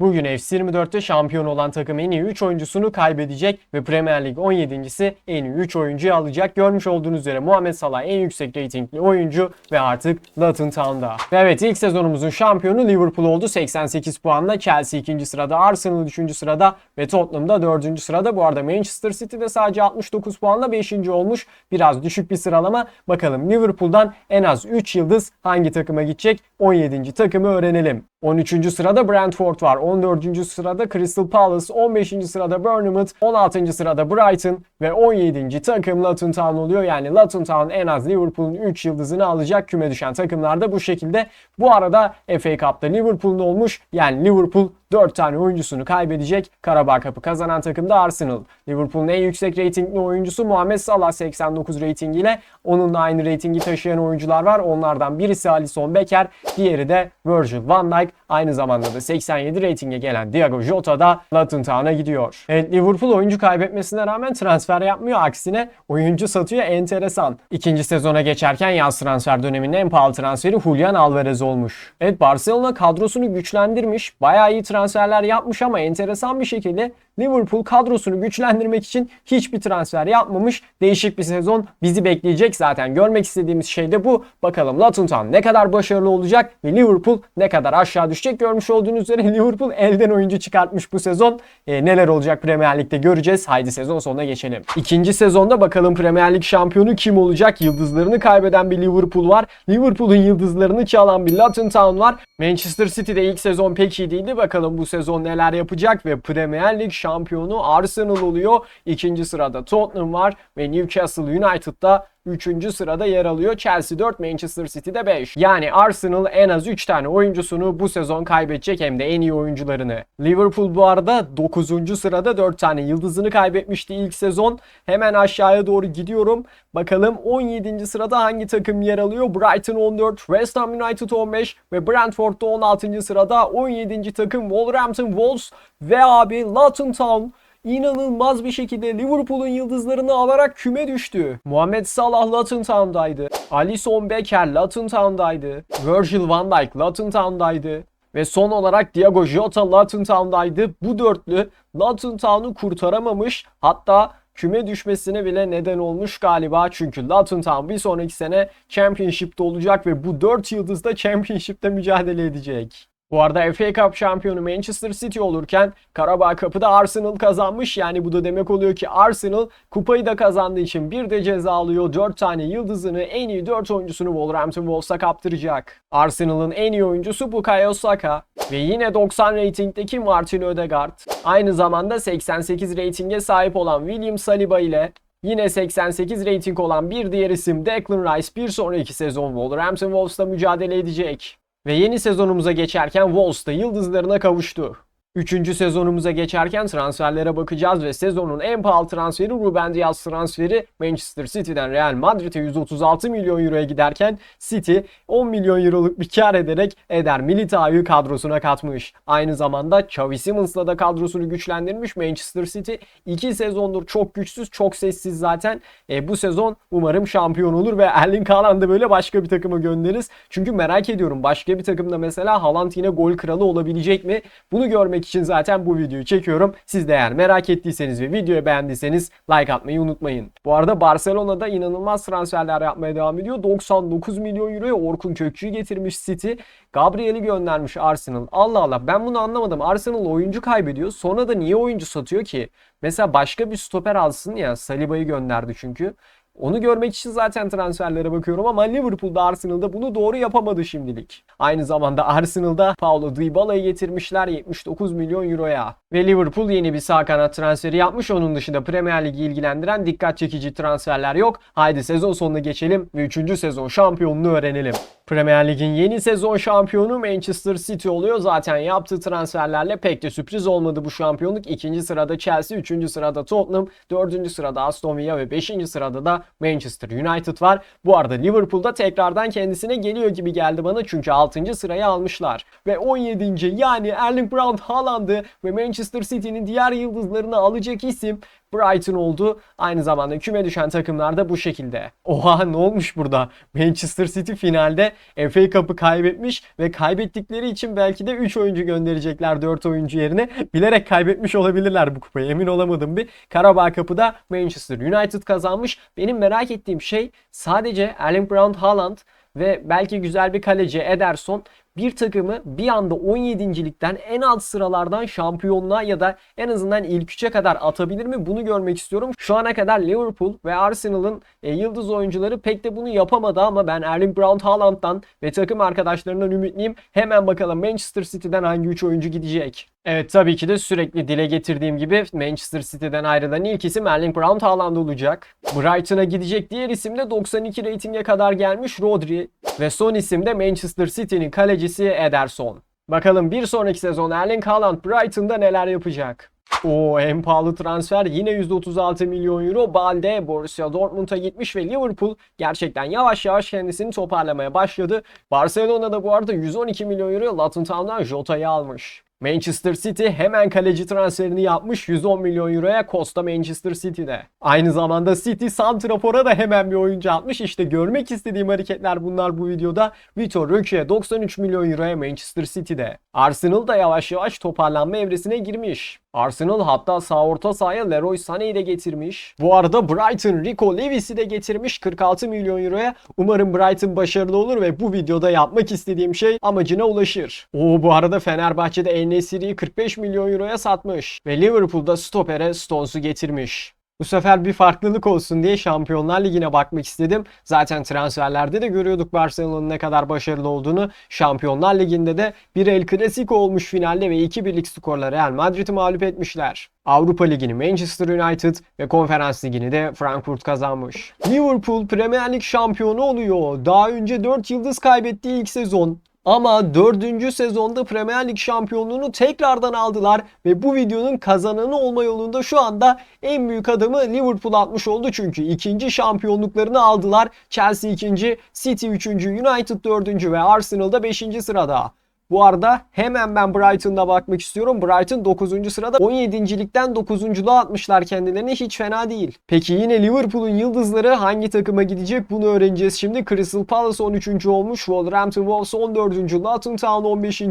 Bugün FC24'te şampiyon olan takım en iyi 3 oyuncusunu kaybedecek ve Premier Lig 17.si en iyi 3 oyuncuyu alacak. Görmüş olduğunuz üzere Muhammed Salah en yüksek reytingli oyuncu ve artık Luton Town'da. Ve evet ilk sezonumuzun şampiyonu Liverpool oldu 88 puanla. Chelsea 2. sırada, Arsenal 3. sırada ve Tottenham'da 4. sırada. Bu arada Manchester City de sadece 69 puanla 5. olmuş. Biraz düşük bir sıralama. Bakalım Liverpool'dan en az 3 yıldız hangi takıma gidecek? 17. takımı öğrenelim. 13. sırada Brentford var. 14. sırada Crystal Palace, 15. sırada Bournemouth, 16. sırada Brighton ve 17. takım Luton Town oluyor. Yani Luton Town en az Liverpool'un 3 yıldızını alacak küme düşen takımlar da bu şekilde. Bu arada FA Cup'ta Liverpool'un olmuş. Yani Liverpool 4 tane oyuncusunu kaybedecek. Karabağ Cup'ı kazanan takım da Arsenal. Liverpool'un en yüksek reytingli oyuncusu Muhammed Salah 89 reytingiyle. Onunla aynı reytingi taşıyan oyuncular var. Onlardan birisi Alisson Becker, diğeri de Virgil van Dijk. Aynı zamanda da 87 reytinge gelen Thiago Jota da Luton Town'a gidiyor. Evet Liverpool oyuncu kaybetmesine rağmen transfer yapmıyor. Aksine oyuncu satıyor enteresan. İkinci sezona geçerken yaz transfer döneminin en pahalı transferi Julian Alvarez olmuş. Evet Barcelona kadrosunu güçlendirmiş. Bayağı iyi transferler yapmış ama enteresan bir şekilde Liverpool kadrosunu güçlendirmek için hiçbir transfer yapmamış. Değişik bir sezon bizi bekleyecek zaten. Görmek istediğimiz şey de bu. Bakalım Luton Town ne kadar başarılı olacak ve Liverpool ne kadar aşağı düşecek. Görmüş olduğunuz üzere Liverpool elden oyuncu çıkartmış bu sezon. E, neler olacak Premier Lig'de göreceğiz. Haydi sezon sonuna geçelim. İkinci sezonda bakalım Premier Lig şampiyonu kim olacak? Yıldızlarını kaybeden bir Liverpool var. Liverpool'un yıldızlarını çalan bir Luton Town var. Manchester City'de ilk sezon pek iyi değildi. Bakalım bu sezon neler yapacak ve Premier Lig şampiyonu Arsenal oluyor. İkinci sırada Tottenham var ve Newcastle United'da 3. sırada yer alıyor. Chelsea 4, Manchester City'de 5. Yani Arsenal en az 3 tane oyuncusunu bu sezon kaybedecek hem de en iyi oyuncularını. Liverpool bu arada 9. sırada 4 tane yıldızını kaybetmişti ilk sezon. Hemen aşağıya doğru gidiyorum. Bakalım 17. sırada hangi takım yer alıyor? Brighton 14, West Ham United 15 ve Brentford'da 16. sırada 17. takım Wolverhampton Wolves ve abi Luton Town inanılmaz bir şekilde Liverpool'un yıldızlarını alarak küme düştü. Muhammed Salah Luton Town'daydı. Alisson Becker Luton Town'daydı. Virgil van Dijk Luton Town'daydı. Ve son olarak Thiago Jota Luton Town'daydı. Bu dörtlü Luton Town'u kurtaramamış. Hatta küme düşmesine bile neden olmuş galiba. Çünkü Luton Town bir sonraki sene Championship'te olacak ve bu 4 yıldız da Championship'te mücadele edecek. Bu arada FA Cup şampiyonu Manchester City olurken Karabağ Cup'ı da Arsenal kazanmış. Yani bu da demek oluyor ki Arsenal kupayı da kazandığı için bir de ceza alıyor. 4 tane yıldızını en iyi 4 oyuncusunu Wolverhampton Wolves'a kaptıracak. Arsenal'ın en iyi oyuncusu Bukayo Saka. Ve yine 90 reytingdeki Martin Ödegaard. Aynı zamanda 88 reytinge sahip olan William Saliba ile Yine 88 reyting olan bir diğer isim Declan Rice bir sonraki sezon Wolverhampton Wolves'ta mücadele edecek. Ve yeni sezonumuza geçerken Wolves da yıldızlarına kavuştu. Üçüncü sezonumuza geçerken transferlere bakacağız ve sezonun en pahalı transferi Ruben Dias transferi Manchester City'den Real Madrid'e 136 milyon euroya giderken City 10 milyon euroluk bir kar ederek Eder Militao'yu kadrosuna katmış. Aynı zamanda Xavi Simons'la da kadrosunu güçlendirmiş Manchester City. 2 sezondur çok güçsüz, çok sessiz zaten. E, bu sezon umarım şampiyon olur ve Erling Haaland'ı böyle başka bir takıma göndeririz. Çünkü merak ediyorum başka bir takımda mesela Haaland yine gol kralı olabilecek mi? Bunu görmek için zaten bu videoyu çekiyorum. Siz de eğer merak ettiyseniz ve videoyu beğendiyseniz like atmayı unutmayın. Bu arada Barcelona'da inanılmaz transferler yapmaya devam ediyor. 99 milyon euroya Orkun Kökçü'yü getirmiş City. Gabriel'i göndermiş Arsenal. Allah Allah ben bunu anlamadım. Arsenal oyuncu kaybediyor. Sonra da niye oyuncu satıyor ki? Mesela başka bir stoper alsın ya. Saliba'yı gönderdi çünkü. Onu görmek için zaten transferlere bakıyorum ama Liverpool'da Arsenal'da bunu doğru yapamadı şimdilik. Aynı zamanda Arsenal'da Paulo Dybala'yı getirmişler 79 milyon euroya. Ve Liverpool yeni bir sağ kanat transferi yapmış. Onun dışında Premier Ligi ilgilendiren dikkat çekici transferler yok. Haydi sezon sonuna geçelim ve 3. sezon şampiyonluğu öğrenelim. Premier Lig'in yeni sezon şampiyonu Manchester City oluyor. Zaten yaptığı transferlerle pek de sürpriz olmadı bu şampiyonluk. İkinci sırada Chelsea, üçüncü sırada Tottenham, dördüncü sırada Aston Villa ve beşinci sırada da Manchester United var. Bu arada Liverpool'da tekrardan kendisine geliyor gibi geldi bana çünkü 6. sırayı almışlar. Ve 17. yani Erling Braut Haaland'ı ve Manchester City'nin diğer yıldızlarını alacak isim Brighton oldu. Aynı zamanda küme düşen takımlar da bu şekilde. Oha ne olmuş burada? Manchester City finalde FA Cup'ı kaybetmiş ve kaybettikleri için belki de 3 oyuncu gönderecekler 4 oyuncu yerine. Bilerek kaybetmiş olabilirler bu kupayı. Emin olamadım bir. Karabağ Cup'ı da Manchester United kazanmış. Benim merak ettiğim şey sadece Erling Braut Haaland ve belki güzel bir kaleci Ederson bir takımı bir anda 17. ligden en alt sıralardan şampiyonluğa ya da en azından ilk 3'e kadar atabilir mi? Bunu görmek istiyorum. Şu ana kadar Liverpool ve Arsenal'ın e, yıldız oyuncuları pek de bunu yapamadı ama ben Erling Braut Haaland'dan ve takım arkadaşlarından ümitliyim. Hemen bakalım Manchester City'den hangi 3 oyuncu gidecek? Evet tabii ki de sürekli dile getirdiğim gibi Manchester City'den ayrılan ilk isim Erling Braut Haaland olacak. Brighton'a gidecek diğer isim de 92 reytinge kadar gelmiş Rodri ve son isim de Manchester City'nin kalecisi Ederson. Bakalım bir sonraki sezon Erling Haaland Brighton'da neler yapacak? O en pahalı transfer yine 136 milyon euro Balde Borussia Dortmund'a gitmiş ve Liverpool gerçekten yavaş yavaş kendisini toparlamaya başladı. Barcelona da bu arada 112 milyon euro Luton Town'dan Jota'yı almış. Manchester City hemen kaleci transferini yapmış 110 milyon euroya Costa Manchester City'de. Aynı zamanda City Santrafor'a da hemen bir oyuncu atmış. İşte görmek istediğim hareketler bunlar bu videoda. Vitor Roque 93 milyon euroya Manchester City'de. Arsenal da yavaş yavaş toparlanma evresine girmiş. Arsenal hatta sağ orta sahaya Leroy Sané'yi de getirmiş. Bu arada Brighton Rico Lewis'i de getirmiş 46 milyon euroya. Umarım Brighton başarılı olur ve bu videoda yapmak istediğim şey amacına ulaşır. Oo bu arada Fenerbahçe'de El Nesiri'yi 45 milyon euroya satmış. Ve Liverpool'da stopere Stones'u getirmiş. Bu sefer bir farklılık olsun diye Şampiyonlar Ligi'ne bakmak istedim. Zaten transferlerde de görüyorduk Barcelona'nın ne kadar başarılı olduğunu. Şampiyonlar Ligi'nde de bir El Clasico olmuş finalde ve 2 birlik skorla Real Madrid'i mağlup etmişler. Avrupa Ligi'ni Manchester United ve Konferans Ligi'ni de Frankfurt kazanmış. Liverpool Premier Lig şampiyonu oluyor. Daha önce 4 yıldız kaybettiği ilk sezon. Ama dördüncü sezonda Premier Lig şampiyonluğunu tekrardan aldılar ve bu videonun kazananı olma yolunda şu anda en büyük adımı Liverpool atmış oldu çünkü ikinci şampiyonluklarını aldılar. Chelsea ikinci, City üçüncü, United dördüncü ve Arsenal da beşinci sırada. Bu arada hemen ben Brighton'da bakmak istiyorum. Brighton 9. sırada 17. ligden 9.luğa atmışlar kendilerini. Hiç fena değil. Peki yine Liverpool'un yıldızları hangi takıma gidecek bunu öğreneceğiz şimdi. Crystal Palace 13. olmuş. Wolverhampton Wolves 14. Luton Town 15.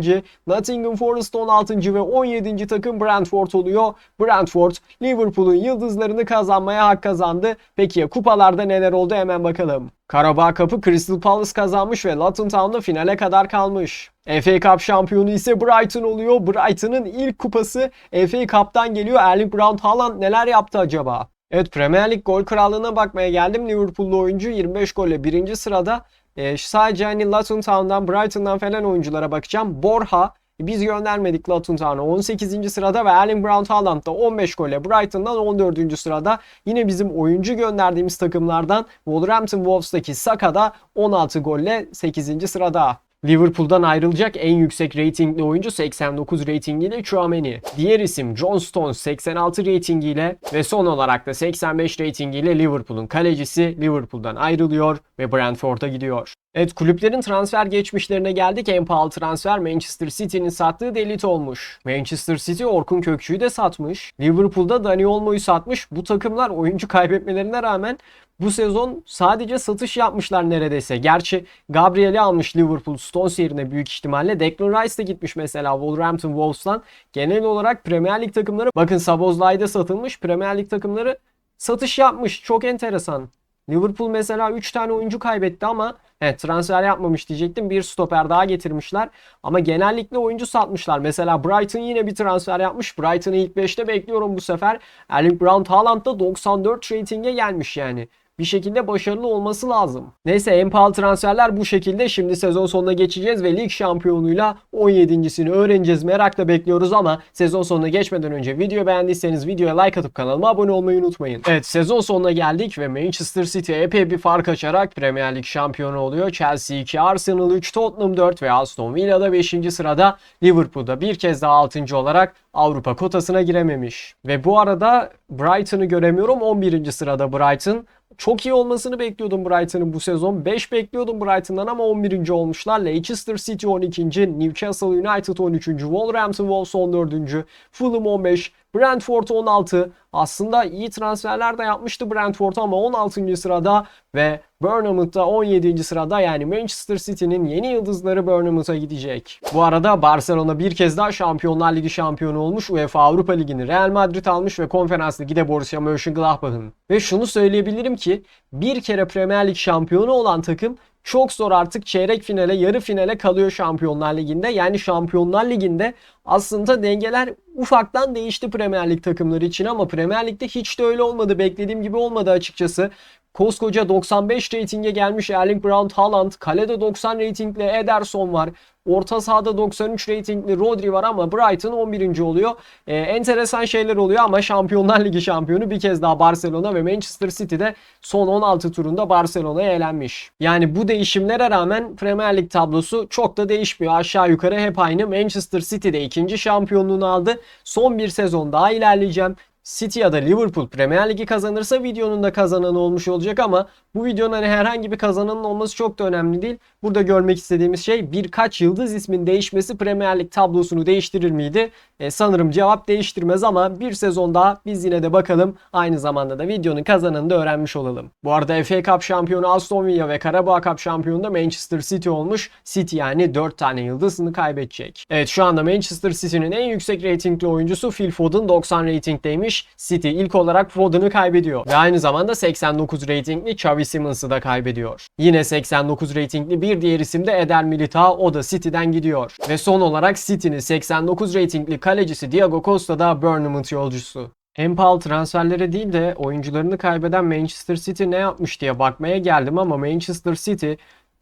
Nottingham Forest 16. ve 17. takım Brentford oluyor. Brentford Liverpool'un yıldızlarını kazanmaya hak kazandı. Peki ya kupalarda neler oldu hemen bakalım. Karabağ Cup'ı Crystal Palace kazanmış ve Luton Town'da finale kadar kalmış. FA Cup şampiyonu ise Brighton oluyor. Brighton'ın ilk kupası FA Cup'tan geliyor. Erling Braut Haaland neler yaptı acaba? Evet Premier Lig gol krallığına bakmaya geldim. Liverpool'lu oyuncu 25 golle birinci sırada. Ee, sadece hani Luton Town'dan, Brighton'dan falan oyunculara bakacağım. Borha biz göndermedik Luton Town'a 18. sırada ve Erling Braut Haaland da 15 golle Brighton'dan 14. sırada. Yine bizim oyuncu gönderdiğimiz takımlardan Wolverhampton Wolves'taki Saka da 16 golle 8. sırada. Liverpool'dan ayrılacak en yüksek reytingli oyuncu 89 reytingiyle Chouameni. Diğer isim John Stones 86 reytingiyle ve son olarak da 85 reytingiyle Liverpool'un kalecisi Liverpool'dan ayrılıyor ve Brentford'a gidiyor. Evet kulüplerin transfer geçmişlerine geldik. En pahalı transfer Manchester City'nin sattığı Delit olmuş. Manchester City Orkun Kökçü'yü de satmış. Liverpool'da Dani Olmo'yu satmış. Bu takımlar oyuncu kaybetmelerine rağmen bu sezon sadece satış yapmışlar neredeyse. Gerçi Gabriel'i almış Liverpool Stones yerine büyük ihtimalle. Declan Rice de gitmiş mesela Wolverhampton Wolves'tan. Genel olarak Premier Lig takımları bakın Sabozlay'da satılmış. Premier Lig takımları satış yapmış. Çok enteresan. Liverpool mesela 3 tane oyuncu kaybetti ama evet, transfer yapmamış diyecektim. Bir stoper daha getirmişler. Ama genellikle oyuncu satmışlar. Mesela Brighton yine bir transfer yapmış. Brighton'ı ilk 5'te bekliyorum bu sefer. Erling Braut Haaland da 94 ratinge gelmiş yani bir şekilde başarılı olması lazım. Neyse en pahalı transferler bu şekilde. Şimdi sezon sonuna geçeceğiz ve lig şampiyonuyla 17.sini öğreneceğiz. Merakla bekliyoruz ama sezon sonuna geçmeden önce video beğendiyseniz videoya like atıp kanalıma abone olmayı unutmayın. Evet sezon sonuna geldik ve Manchester City epey bir fark açarak Premier Lig şampiyonu oluyor. Chelsea 2, Arsenal 3, Tottenham 4 ve Aston Villa'da 5. sırada Liverpool'da bir kez daha 6. olarak Avrupa kotasına girememiş. Ve bu arada Brighton'ı göremiyorum. 11. sırada Brighton. Çok iyi olmasını bekliyordum Brighton'ın bu sezon. 5 bekliyordum Brighton'dan ama 11. olmuşlar. Leicester City 12. Newcastle United 13. Wolverhampton Wolves 14. Fulham 15. Brentford 16. Aslında iyi transferler de yapmıştı Brentford ama 16. sırada ve Bournemouth'ta 17. sırada yani Manchester City'nin yeni yıldızları Bournemouth'a gidecek. Bu arada Barcelona bir kez daha Şampiyonlar Ligi şampiyonu olmuş. UEFA Avrupa Ligi'ni Real Madrid almış ve Konferans Ligi de Borussia Mönchengladbach'ın. Ve şunu söyleyebilirim ki bir kere Premier Lig şampiyonu olan takım çok zor artık çeyrek finale, yarı finale kalıyor Şampiyonlar Ligi'nde. Yani Şampiyonlar Ligi'nde aslında dengeler ufaktan değişti Premier Lig takımları için ama Premier Lig'de hiç de öyle olmadı. Beklediğim gibi olmadı açıkçası. Koskoca 95 reytinge gelmiş Erling Braut Haaland. Kalede 90 reytingli Ederson var. Orta sahada 93 reytingli Rodri var ama Brighton 11. oluyor. Ee, enteresan şeyler oluyor ama Şampiyonlar Ligi şampiyonu bir kez daha Barcelona ve Manchester City'de son 16 turunda Barcelona'ya elenmiş. Yani bu değişimlere rağmen Premier Lig tablosu çok da değişmiyor. Aşağı yukarı hep aynı. Manchester City'de ikinci şampiyonluğunu aldı. Son bir sezon daha ilerleyeceğim. City ya da Liverpool Premier Ligi kazanırsa videonun da kazananı olmuş olacak ama bu videonun hani herhangi bir kazananın olması çok da önemli değil. Burada görmek istediğimiz şey birkaç yıldız ismin değişmesi Premier Lig tablosunu değiştirir miydi? E, sanırım cevap değiştirmez ama bir sezon daha biz yine de bakalım. Aynı zamanda da videonun kazananını da öğrenmiş olalım. Bu arada FA Cup şampiyonu Aston Villa ve Carabao Cup şampiyonu da Manchester City olmuş. City yani 4 tane yıldızını kaybedecek. Evet şu anda Manchester City'nin en yüksek reytingli oyuncusu Phil Foden 90 reytingdeymiş. City ilk olarak Foden'ı kaybediyor. Ve aynı zamanda 89 reytingli Xavi Simmons'ı da kaybediyor. Yine 89 reytingli bir diğer isim de Eder Militao. O da City'den gidiyor. Ve son olarak City'nin 89 reytingli kalecisi Diego Costa da Bournemouth yolcusu. En pahalı transferlere değil de oyuncularını kaybeden Manchester City ne yapmış diye bakmaya geldim ama Manchester City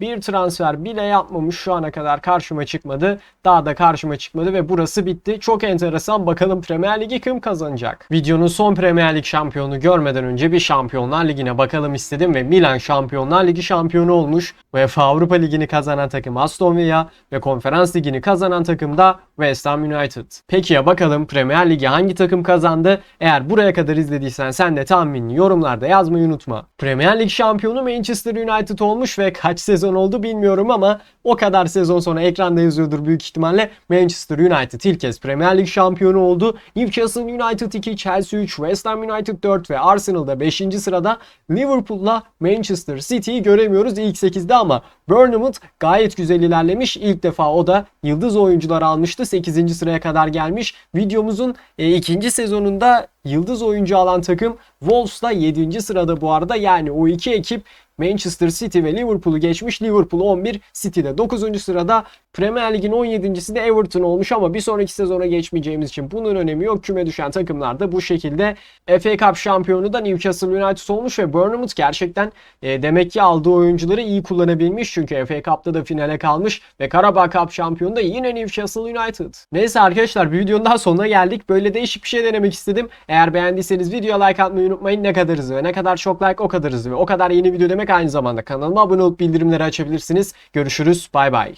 bir transfer bile yapmamış şu ana kadar karşıma çıkmadı. Daha da karşıma çıkmadı ve burası bitti. Çok enteresan bakalım Premier Ligi kim kazanacak? Videonun son Premier Lig şampiyonu görmeden önce bir Şampiyonlar Ligi'ne bakalım istedim ve Milan Şampiyonlar Ligi şampiyonu olmuş. UEFA Avrupa Ligi'ni kazanan takım Aston Villa ve Konferans Ligi'ni kazanan takım da West Ham United. Peki ya bakalım Premier Ligi hangi takım kazandı? Eğer buraya kadar izlediysen sen de tahminini yorumlarda yazmayı unutma. Premier Lig şampiyonu Manchester United olmuş ve kaç sezon oldu bilmiyorum ama o kadar sezon sonra ekranda yazıyordur büyük ihtimalle. Manchester United ilk kez Premier Lig şampiyonu oldu. Newcastle United 2, Chelsea 3, West Ham United 4 ve Arsenal'da 5. sırada Liverpool'la Manchester City'yi göremiyoruz ilk 8'de ama Bournemouth gayet güzel ilerlemiş. İlk defa o da yıldız oyuncular almıştı. 8. sıraya kadar gelmiş. Videomuzun e, ikinci sezonunda yıldız oyuncu alan takım Wolves'la 7. sırada bu arada. Yani o iki ekip Manchester City ve Liverpool'u geçmiş. Liverpool 11, City'de 9. sırada. Premier Lig'in 17.si de Everton olmuş ama bir sonraki sezona geçmeyeceğimiz için bunun önemi yok. Küme düşen takımlar da bu şekilde. FA Cup şampiyonu da Newcastle United olmuş ve Bournemouth gerçekten e, demek ki aldığı oyuncuları iyi kullanabilmiş. Çünkü FA Cup'ta da finale kalmış ve Carabao Cup şampiyonu da yine Newcastle United. Neyse arkadaşlar videonun daha sonuna geldik. Böyle değişik bir şey denemek istedim. Eğer beğendiyseniz videoya like atmayı unutmayın. Ne kadar hızlı ve ne kadar çok like o kadar hızlı ve o kadar yeni video demek aynı zamanda kanalıma abone olup bildirimleri açabilirsiniz. Görüşürüz. Bay bay.